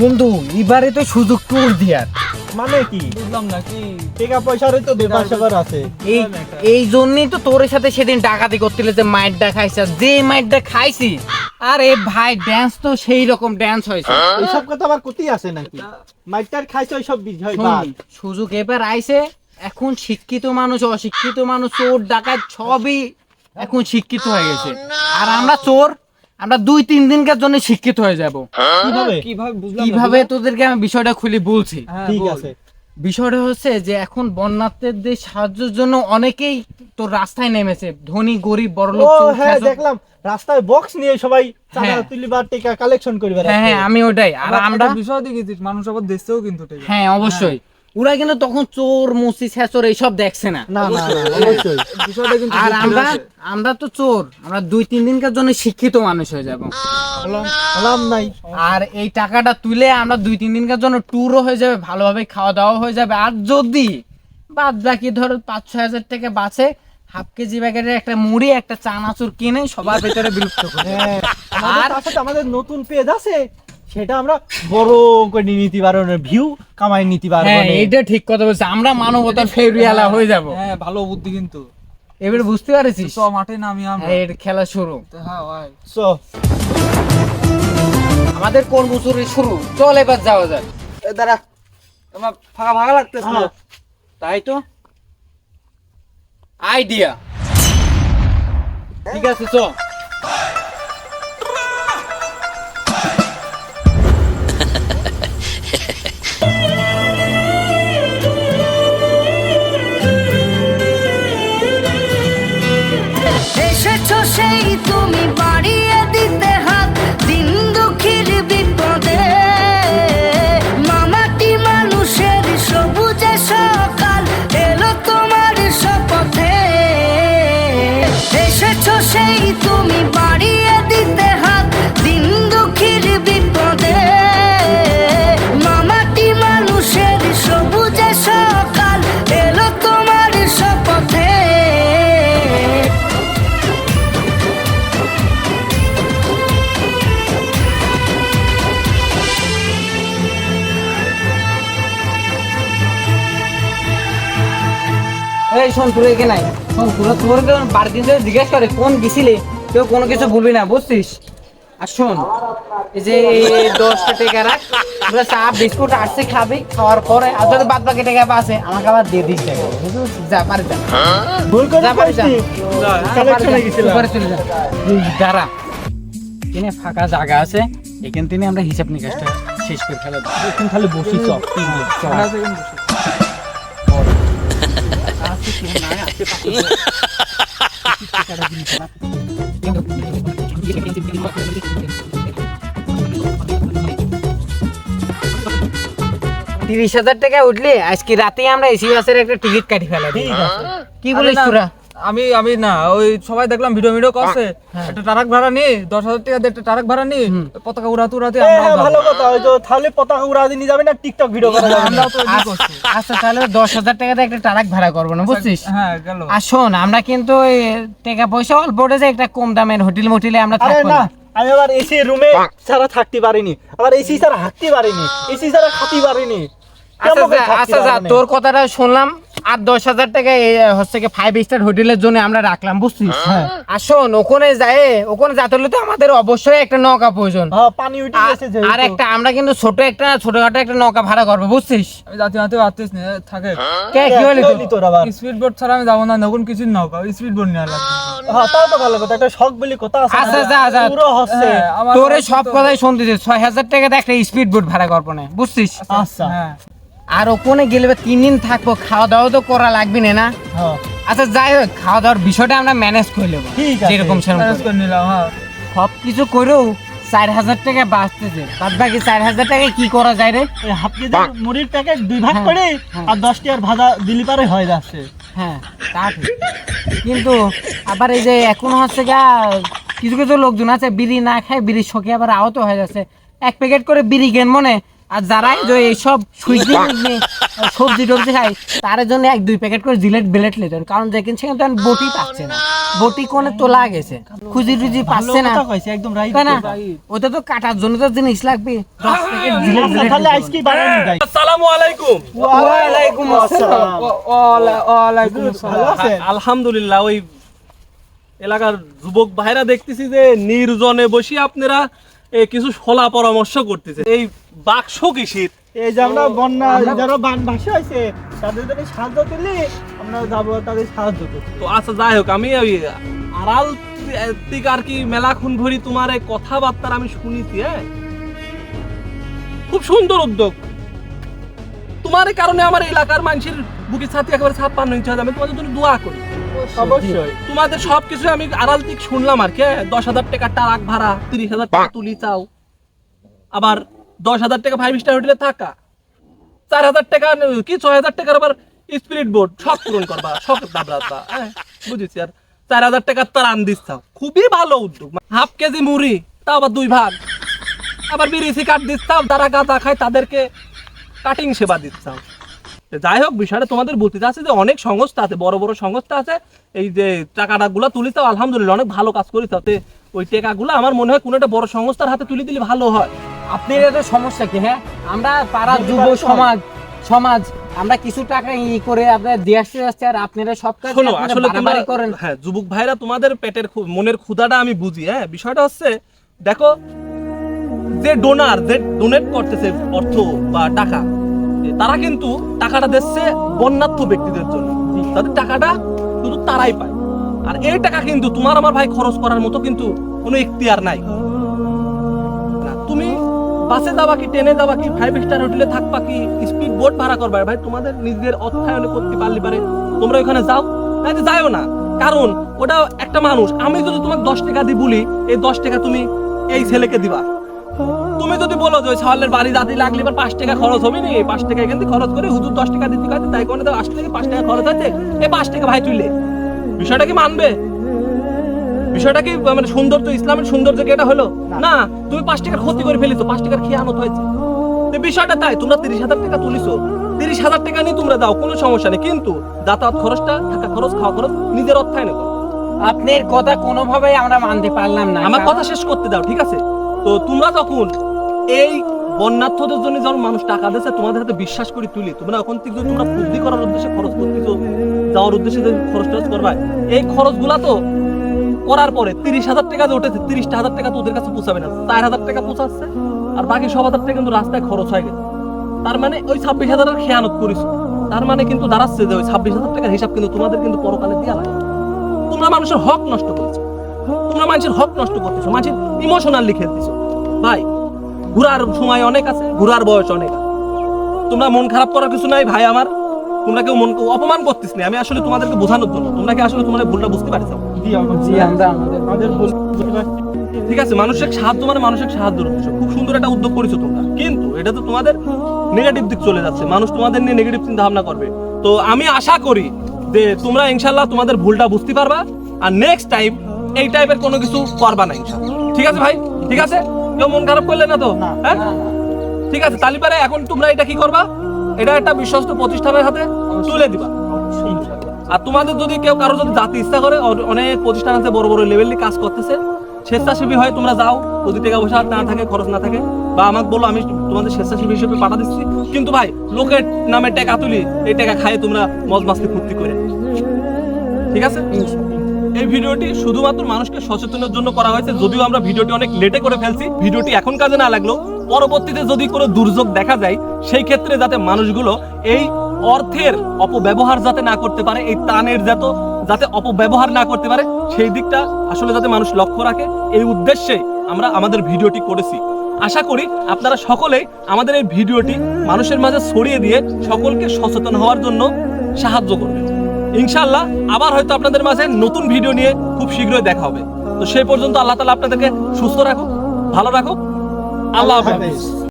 বন্ধু এবারে তো সুযোগ টুর দিয়ার। মানে কি? বুঝলাম না কি? টাকা পয়সারই তো ব্যাপার স্যাপার আছে। এই এই জন্যই তো তোর সাথে সেদিন ডাকাতি যে মাইটটা যে মাইটটা খাইছি আরে ভাই ড্যান্স তো সেই রকম ড্যান্স হয়েছে। এইসব কথা আবার কোথায় আছে নাকি? মাইটার খাইছে ওইসব বিষয় বাদ। সুযোগ এবার আইছে এখন শিক্ষিত মানুষ অশিক্ষিত মানুষ চোর ডাকাত সবই এখন শিক্ষিত হয়ে গেছে। আর আমরা চোর আমরা দুই তিন দিনকার জন্য শিক্ষিত হয়ে যাব। কীভাবে? কীভাবে বুঝলাম কীভাবে তোদেরকে আমি বিষয়টা খুলে বলছি? হ্যাঁ, ঠিক আছে। বিষয়টা হচ্ছে যে এখন বন্যার্থীদের সাহায্যের জন্য অনেকেই তোর রাস্তায় নেমেছে। ধনী গরিব বড় ও লোক হ্যাঁ দেখলাম। রাস্তায় বক্স নিয়ে সবাই চাঁদা হ্যাঁ। তুলিবার টাকা কালেকশন করবে হ্যাঁ হ্যাঁ আমি ওটাই। আর আমরা বিষয় দেখেছিস মানুষ আবার দেশেও কিন্তু ঠিক হ্যাঁ অবশ্যই। ওরা কিন্তু তখন চোর মুসি ছেচর এইসব দেখছে না। না না না, অবশ্যই। বিষয়টা কিন্তু আর আমরা আমরা তো চোর। আমরা দুই তিন দিনকার জন্য শিক্ষিত মানুষ হয়ে যাব। নাই। আর এই টাকাটা তুলে আমরা দুই তিন দিনকার জন্য ট্যুরও হয়ে যাবে ভালোভাবে খাওয়া দাওয়া হয়ে যাবে। আর যদি বাদ বাকি ধরো পাঁচ ছয় হাজার টাকা বাঁচে হাফ কেজি প্যাকেটের একটা মুড়ি একটা চানাচুর কিনে সবার ভেতরে বিলুপ্ত করে হ্যাঁ। আর- আমাদের নতুন পেজ আছে। সেটা আমরা বড় করে নিতে ভিউ কামাই নিতে হ্যাঁ এইটা ঠিক কথা বলছে। আমরা মানবতার ফেরিয়ালা হয়ে যাব। হ্যাঁ ভালো বুদ্ধি কিন্তু। এবার বুঝতে পারছিস? তো মাঠে নামি আমরা। হ্যাঁ, এর খেলা শুরু। হ্যাঁ ভাই। সো আমাদের কর্মসূচি শুরু। চল এবার যাওয়া যাক। দাঁড়া। আমার ফাঁকা ফাঁকা লাগতেছে। হ্যাঁ। তাই তো? আইডিয়া ঠিক আছে চল এই শোন তোর এখানে নাই? শোন তোরা দিন ধরে জিজ্ঞেস করে কোন গেছিলি? কেউ কোনো কিছু বলবি না বুঝছিস? আর শোন এই যে দশটা টাকা রাখ তোরা চা বিস্কুট আসছে খাবি খাওয়ার পরে আর তোদের বাদ বাকি টাকা আছে আমাকে আবার দিয়ে দিস টাকা। বুঝছিস? যা পারে যা। ভুল করে যা পারে যা। উপরে চলে যা। দাঁড়া। এখানে ফাঁকা জায়গা আছে এখান থেকে আমরা হিসাব নিকাশটা শেষ করে ফেলা। এখন খালি বসি চল। চল। ফাঁকা সেকেন্ড বসে। তিরিশ হাজার টাকা উঠলে আজকে রাতে আমরা এসি বাসের একটা টিকিট কাটি ফেলা দিই কি বলিস আরে না, তোরা আমি আমি না ওই সবাই দেখলাম ভিডিও ভিডিও করছে। একটা ট্রাক ভাড়া নি দশ হাজার টাকা দিয়ে একটা ট্রাক ভাড়া নি পতাকা উড়াতে উড়াতে হ্যাঁ হ্যাঁ। ভালো কথা ওই যে তাহলে পতাকা উড়া দিয়ে যাবে না টিকটক ভিডিও করা যাবে। না তো করছি। আচ্ছা তাহলে দশ হাজার টাকাতে একটা ট্রাক ভাড়া করব না বুঝছিস? হ্যাঁ গেল। আর শোন আমরা কিন্তু টাকা পয়সা অল্প উঠেছে একটা কম দামের হোটেল মোটেলে আমরা আরে থাকব না আমি আবার এসি রুমে ছাড়া থাকতে পারিনি আবার এসি ছাড়া হাঁটতে পারিনি এসি ছাড়া খাতে পারিনি। আচ্ছা যা, আচ্ছা? তোর কথাটা শুনলাম আর দশ হাজার টাকা হচ্ছে কি ফাইভ স্টার হোটেলের জন্য আমরা রাখলাম বুঝছিস? হ্যাঁ। আর শোন ওখানে যায় ওখানে যেতে হলে তো আমাদের অবশ্যই একটা নৌকা প্রয়োজন। হ্যাঁ পানি উঠে আর- গেছে আর একটা আমরা কিন্তু ছোট একটা ছোটখাটো একটা নৌকা ভাড়া করব বুঝছিস? আমি যাতে যাতে পারতিস না থাকে। কে কি হলি কি তোর? আবার? স্পিড বোট ছাড়া আমি যাব না নতুন কিছু নাও স্পিড বোট নিয়ে লাগবে হ্যাঁ তাও তো ভালো কথা একটা শখ বলি কথা আছে আচ্ছা যা যা পুরো হচ্ছে। হ্যাঁ, তোরে সব কথাই শুনতেছে ছয় হাজার টাকাতে একটা স্পিড বোট ভাড়া করব না বুঝছিস? আচ্ছা হ্যাঁ। আর ওখানে গেলে তিন দিন থাকব খাওয়া দাওয়া তো করা লাগবে না না? হ্যাঁ। আচ্ছা যাই হোক খাওয়া দাওয়ার বিষয়টা আমরা ম্যানেজ করে নেব। যেরকম ম্যানেজ করে। করে নিলাম হ্যাঁ। সব কিছু করেও চার হাজার টাকা বাঁচতেছে। বাদ বাকি চার হাজার টাকায় কি করা যায় রে? হাফ কেজি মুড়ির প্যাকেট দুই ভাগ হ্যাঁ, করে। আর দশটি আর ভাজা দিলি পারে হয়ে যাচ্ছে। হ্যাঁ তা কিন্তু আবার এই যে এখন হচ্ছে গা কিছু কিছু লোকজন আছে বিড়ি না খায় বিড়ির শোকে আবার আহত হয়ে যাচ্ছে। এক প্যাকেট করে বিড়ি কেন মনে? আর যারা এই যে এইসব সুইজি সবজি টবজি খায় তার জন্য এক দুই প্যাকেট করে জিলেট বিলেট লেতেন কারণ দেখেন সেখানে তো বটি পাচ্ছে না। বটি কোনে তোলা গেছে। খুঁজি টুজি পাচ্ছে না। একদম রাইট না? ওটা তো কাটার জন্য তো জিনিস লাগবে। তাহলে আজকে যাই আসসালামু আলাইকুম। ওয়ালাইকুম আসসালাম। আলহামদুলিল্লাহ ওই এলাকার যুবক ভাইরা দেখতেছি যে নির্জনে বসে আপনারা এ, কিছু সলা পরামর্শ করতেছে। এই বাক্স কিসির এই যে আমরা বন্যা যারা বান ভাসে আছে তাদের জন্য সাহায্য করলে আমরা যাব তাদের সাহায্য করতে। তো আচ্ছা যাই হোক আমি ওই আড়াল থেকে আর কি মেলা খুন ভরি তোমার এই কথাবার্তার আমি শুনেছি হ্যাঁ? খুব সুন্দর উদ্যোগ। তোমার কারণে আমার এলাকার মানুষের বুকে ছাতি একেবারে ছাপ্পান্ন ইঞ্চি হয় আমি তোমাদের জন্য দোয়া করি। অবশ্যই। তোমাদের সবকিছু আমি আড়াল থেকে শুনলাম আর কি হ্যাঁ? দশ হাজার টাকা টাক ভাড়া তিরিশ হাজার টাকা তুলি চাও। আবার দশ হাজার টাকা ফাইভ স্টার হোটেলে থাকা। চার হাজার টাকা কি ছয় হাজার টাকার আবার স্পিরিট বোর্ড সব পূরণ করবা সব দাবড়াতা হ্যাঁ? বুঝেছি আর চার হাজার টাকার তার আন দিচ্ছাও খুবই ভালো উদ্যোগ। হাফ কেজি মুড়ি তাও আবার দুই ভাগ। আবার বিরিসি কাট দিচ্ছাও যারা গাঁদা খায় তাদেরকে কাটিং সেবা দিচ্ছাও যাই হোক বিষয়টা তোমাদের বলতে আছে যে অনেক সংস্থা আছে বড় বড় সংস্থা আছে। এই যে টাকাটা গুলা তুলি তাও আলহামদুলিল্লাহ অনেক ভালো কাজ করি তাতে ওই টাকাগুলো আমার মনে হয় কোনো একটা বড় সংস্থার হাতে তুলে দিলে ভালো হয়। আপনার তো সমস্যা কি হ্যাঁ? আমরা পাড়া যুব সমাজ সমাজ আমরা কিছু টাকা ই করে আপনার দিয়ে আসতে আসতে আর আপনারা সব কাজ শোনো আসলে তোমরা করেন। হ্যাঁ যুবক ভাইরা তোমাদের পেটের মনের ক্ষুধাটা আমি বুঝি হ্যাঁ? বিষয়টা হচ্ছে দেখো যে ডোনার যে ডোনেট করতেছে অর্থ বা টাকা তারা কিন্তু টাকাটা দিচ্ছে বন্যার্থ ব্যক্তিদের জন্য। তাদের টাকাটা শুধু তারাই পায়। আর এই টাকা কিন্তু তোমার আমার ভাই খরচ করার মতো কিন্তু কোনো ইখতিয়ার নাই। তুমি বাসে যাবা কি, ট্রেনে যাবা কি ফাইভ স্টার হোটেলে থাকবা কি স্পিড বোট ভাড়া করবা। ভাই, তোমাদের নিজেদের অর্থায়নে করতে পারলে পারে। তোমরা ওখানে যাও। না, যে যাও না। কারণ ওটা একটা মানুষ। আমি যদি তোমাকে দশ টাকা দিই বলি, এই দশ টাকা তুমি এই ছেলেকে দিবা। তুমি যদি বলো যে ওই বাড়ি দাদি লাগলে এবার পাঁচ টাকা খরচ হবে নি পাঁচ টাকা এখান থেকে খরচ করে হুজুর দশ টাকা দিতে পারছে তাই কোনো আট থেকে পাঁচ টাকা খরচ আছে। এই পাঁচ টাকা ভাই তুললে। বিষয়টা কি মানবে? বিষয়টা কি মানে সৌন্দর্য ইসলামের সৌন্দর্য কি এটা হলো? না তুমি পাঁচ টাকার ক্ষতি করে ফেলেছো পাঁচ টাকার খেয়ানত হয়েছে। তো বিষয়টা তাই তোমরা তিরিশ হাজার টাকা তুলিছো। তিরিশ হাজার টাকা নিয়ে তোমরা দাও কোনো সমস্যা নেই। কিন্তু যাতায়াত খরচটা থাকা খরচ খাওয়া খরচ নিজের অর্থায়নে করো। আপনার কথা কোনোভাবেই আমরা মানতে পারলাম না আমার কথা শেষ করতে দাও ঠিক আছে? তো তোমরা যখন এই বন্যার্থদের জন্য যখন মানুষ টাকা দিচ্ছে তোমাদের হাতে বিশ্বাস করে তুলি। তোমরা ওখান থেকে যদি তোমরা বুদ্ধি করার উদ্দেশ্যে খরচ করতেছো, যাওয়ার উদ্দেশ্যে যদি খরচ টরচ করবা, এই খরচগুলা তো করার পরে তিরিশ হাজার টাকা যে উঠেছে, তিরিশটা হাজার টাকা তো ওদের কাছে পৌঁছাবে না। চার হাজার টাকা পৌঁছাচ্ছে, আর বাকি সব হাজার টাকা কিন্তু রাস্তায় খরচ হয়ে গেছে। তার মানে ওই ছাব্বিশ হাজারের খেয়ানত করিস তার মানে কিন্তু দাঁড়াচ্ছে যে ওই ছাব্বিশ হাজার টাকার হিসাব কিন্তু তোমাদের কিন্তু পরকালে দেওয়া লাগে। তোমরা মানুষের হক নষ্ট করেছ। তোমরা মানুষের হক নষ্ট করতেছো, মানুষের ইমোশনালি খেলতেছো ভাই ঘুরার সময় অনেক আছে ঘুরার বয়স অনেক। আছে তোমরা মন খারাপ করার কিছু নাই ভাই আমার। তোমরা কেউ মন অপমান করতেছ না। আমি আসলে তোমাদেরকে বোঝানোর জন্য। তোমরা কি আসলে তোমাদের ভুলটা বুঝতে পারছ? জি জি আমরা আমাদের আমাদের ভুল ঠিক আছে মানুষের সাহায্য মানে মানুষের সাহায্য উদ্দেশ্য খুব সুন্দর একটা উদ্যোগ করেছ তোমরা। কিন্তু এটা তো তোমাদের নেগেটিভ দিক চলে যাচ্ছে। মানুষ তোমাদের নিয়ে নেগেটিভ চিন্তা ভাবনা করবে। তো আমি আশা করি যে তোমরা ইনশাল্লাহ তোমাদের ভুলটা বুঝতে পারবা। আর নেক্সট টাইম এই টাইপের কোনো কিছু করবা না ইনশাল্লাহ ঠিক আছে ভাই? ঠিক আছে? কেউ মন খারাপ করলে না তো? হ্যাঁ? ঠিক আছে তালিপারে এখন তোমরা এটা কি করবা? এটা একটা বিশ্বস্ত প্রতিষ্ঠানের হাতে তুলে দিবা। আর তোমাদের যদি কেউ কারও যদি জাতি ইচ্ছা করে অনেক প্রতিষ্ঠান আছে বড় বড় লেভেলে কাজ করতেছে স্বেচ্ছাসেবী হয় তোমরা যাও যদি টাকা পয়সা না থাকে খরচ না থাকে। বা আমাকে বলো আমি তোমাদের স্বেচ্ছাসেবী হিসেবে পাঠা দিচ্ছি। কিন্তু ভাই লোকের নামে টাকা তুলি এই টাকা খাইয়ে তোমরা মজ মাস্তি ফুর্তি করে। ঠিক আছে? এই ভিডিওটি শুধুমাত্র মানুষকে সচেতনের জন্য করা হয়েছে, যদিও আমরা ভিডিওটি অনেক লেটে করে ফেলছি। ভিডিওটি এখন কাজে না লাগল পরবর্তীতে যদি কোনো দুর্যোগ দেখা যায়, সেই ক্ষেত্রে যাতে মানুষগুলো এই অর্থের অপব্যবহার যাতে না করতে পারে, এই ত্রাণের যত, যাতে অপব্যবহার না করতে পারে, সেই দিকটা আসলে যাতে মানুষ লক্ষ্য রাখে, এই উদ্দেশ্যে আমরা আমাদের ভিডিওটি করেছি। আশা করি আপনারা সকলেই আমাদের এই ভিডিওটি মানুষের মাঝে ছড়িয়ে দিয়ে সকলকে সচেতন হওয়ার জন্য সাহায্য করবেন। ইনশাআল্লাহ আবার হয়তো আপনাদের মাঝে নতুন ভিডিও নিয়ে খুব শীঘ্রই দেখা হবে। তো সেই পর্যন্ত আল্লাহ তালা আপনাদেরকে সুস্থ রাখুক, ভালো রাখুক। আল্লাহ হাফেজ।